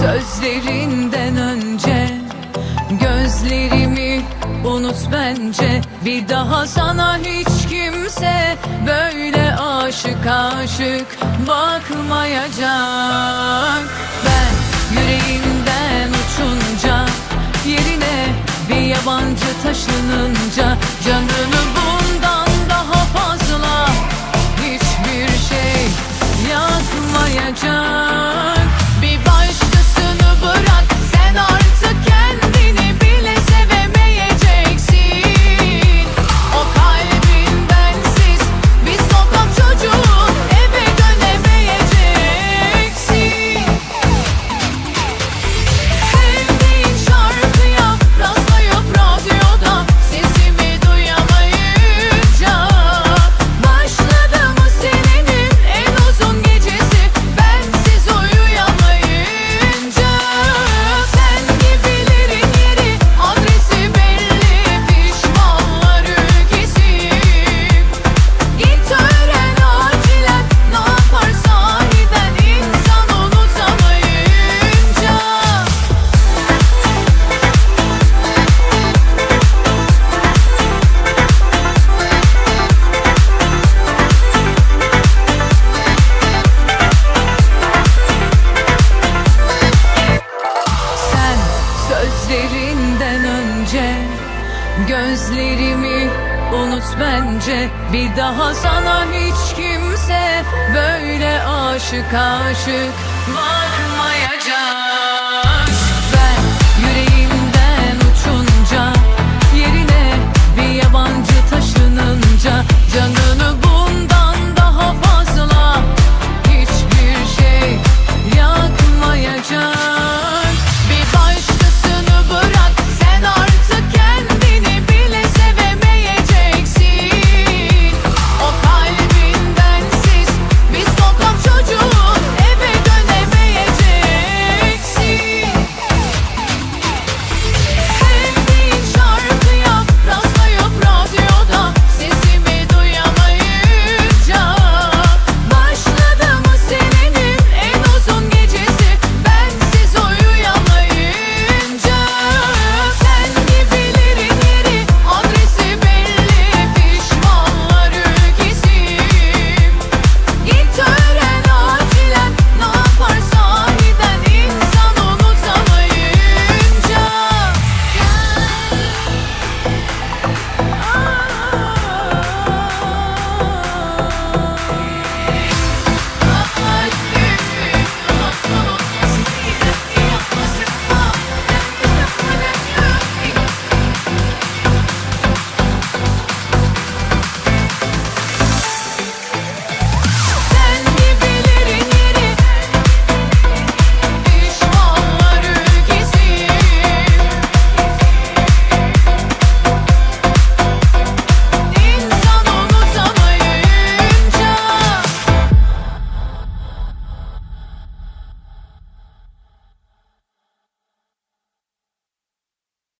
Sözlerinden önce Gözlerimi unut bence. Bir daha sana hiç kimse Böyle aşık aşık bakmayacak. Ben yüreğimden uçunca Yerine bir yabancı taşınınca Canını bundan daha fazla Hiçbir şey yakmayacak sözlerinden önce Gözlerimi unut bence Bir daha sana hiç kimse Böyle aşık aşık bakmayacak. Ben